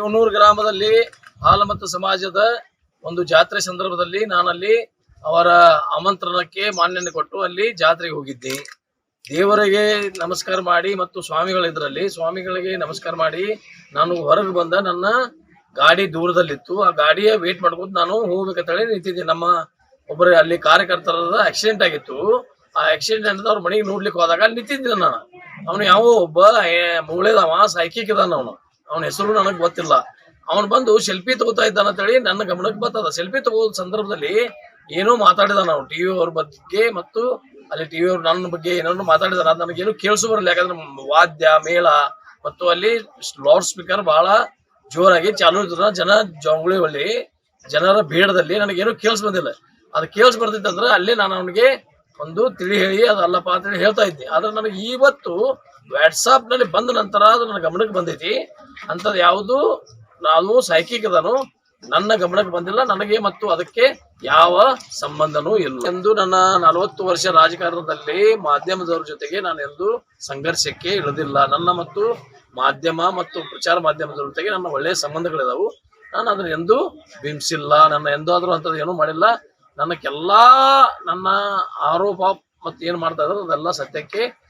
ಬೇವನೂರು ಗ್ರಾಮದಲ್ಲಿ ಹಾಲಮತ್ತು ಸಮಾಜದ ಒಂದು ಜಾತ್ರೆ ಸಂದರ್ಭದಲ್ಲಿ ನಾನಲ್ಲಿ ಅವರ ಆಮಂತ್ರಣಕ್ಕೆ ಮಾನ್ಯತೆ ಕೊಟ್ಟು ಅಲ್ಲಿ ಜಾತ್ರೆಗೆ ಹೋಗಿದ್ದೆ. ದೇವರಿಗೆ ನಮಸ್ಕಾರ ಮಾಡಿ ಮತ್ತು ಸ್ವಾಮಿಗಳಿದ್ರಲ್ಲಿ ಸ್ವಾಮಿಗಳಿಗೆ ನಮಸ್ಕಾರ ಮಾಡಿ ನಾನು ಹೊರಗೆ ಬಂದ ನನ್ನ ಗಾಡಿ ದೂರದಲ್ಲಿತ್ತು. ಆ ಗಾಡಿಯ ವೇಟ್ ಮಾಡ್ಕೊಂಡು ನಾನು ಹೋಗ್ಬೇಕಂತೇಳಿ ನಿಂತಿದ್ದೆ. ನಮ್ಮ ಒಬ್ಬರು ಅಲ್ಲಿ ಕಾರ್ಯಕರ್ತರದ ಆಕ್ಸಿಡೆಂಟ್ ಆಗಿತ್ತು. ಆ ಆಕ್ಸಿಡೆಂಟ್ ಅಂತ ಅವ್ರ ಮನೆಗೆ ನೋಡ್ಲಿಕ್ಕೆ ಹೋದಾಗ ಅಲ್ಲಿ ನಿಂತಿದ್ದೆ ನಾನು. ಅವನು ಯಾವ ಒಬ್ಬ ಮುಗಳೇದವ ಸೈಕಿಕ್ ಇದಾನ ಅವನು. ಅವನ ಹೆಸರು ನನಗೆ ಗೊತ್ತಿಲ್ಲ. ಅವನು ಬಂದು ಸೆಲ್ಫಿ ತಗೋತಾ ಇದ್ದಾನ ಅಂತೇಳಿ ನನ್ನ ಗಮನಕ್ಕೆ ಬರ್ತದ. ಸೆಲ್ಫಿ ತಗೋ ಸಂದರ್ಭದಲ್ಲಿ ಏನೋ ಮಾತಾಡಿದ ನಾವು ಟಿವಿ ಅವ್ರ ಬಗ್ಗೆ ಮತ್ತು ಅಲ್ಲಿ ಟಿವಿ ಅವ್ರು ನನ್ನ ಬಗ್ಗೆ ಏನೋ ಮಾತಾಡಿದಾರ, ಅದು ನನಗೇನು ಕೇಳಿಸು ಬರಲ್ಲ. ಯಾಕಂದ್ರೆ ವಾದ್ಯ, ಮೇಳ ಮತ್ತು ಅಲ್ಲಿ ಲೌಡ್ ಸ್ಪೀಕರ್ ಬಹಳ ಜೋರಾಗಿ ಚಾಲು ಇರ್ತದ ಜನ ಜಂಗುಳಿ ಹೊಳ್ಳಿ, ಜನರ ಬೇಡದಲ್ಲಿ ನನಗೇನು ಕೇಳಿಸ್ ಬಂದಿಲ್ಲ. ಅದು ಕೇಳಿಸ್ ಬರ್ತಿತ್ತಂದ್ರೆ ಅಲ್ಲಿ ನಾನು ಅವನಿಗೆ ಒಂದು ತಿಳಿ ಹೇಳಿ ಅದಲ್ಲಪ್ಪ ಅಂತೇಳಿ ಹೇಳ್ತಾ ಇದ್ದೆ. ಆದ್ರೆ ನನಗೆ ಇವತ್ತು ವಾಟ್ಸಾಪ್ನಲ್ಲಿ ಬಂದ ನಂತರ ಅದು ನನ್ನ ಗಮನಕ್ಕೆ ಬಂದೈತಿ. ಅಂಥದ್ದು ಯಾವುದು? ನಾನು ಸೈಕಿಕ್ ಅದನು ನನ್ನ ಗಮನಕ್ಕೆ ಬಂದಿಲ್ಲ. ನನಗೆ ಮತ್ತು ಅದಕ್ಕೆ ಯಾವ ಸಂಬಂಧನೂ ಇಲ್ಲ. ಎಂದು ನನ್ನ ನಲವತ್ತು ವರ್ಷ ರಾಜಕಾರಣದಲ್ಲಿ ಮಾಧ್ಯಮದವರ ಜೊತೆಗೆ ನಾನು ಎಂದು ಸಂಘರ್ಷಕ್ಕೆ ಇಳಿದಿಲ್ಲ. ನನ್ನ ಮತ್ತು ಮಾಧ್ಯಮ ಮತ್ತು ಪ್ರಚಾರ ಮಾಧ್ಯಮದವ್ರ ಜೊತೆಗೆ ನನ್ನ ಒಳ್ಳೆಯ ಸಂಬಂಧಗಳಿದಾವು. ನಾನು ಅದನ್ನ ಎಂದೂ ಬಿಂಬಿಸಿಲ್ಲ. ನನ್ನ ಎಂದಾದ್ರೂ ಅಂಥದ್ದು ಏನೂ ಮಾಡಿಲ್ಲ. ನನ್ನ ಎಲ್ಲಾ ನನ್ನ ಆರೋಪ ಮತ್ತು ಏನು ಮಾಡ್ತಾ ಇದ್ದಾರೆ ಅದೆಲ್ಲ ಸತ್ಯಕ್ಕೆ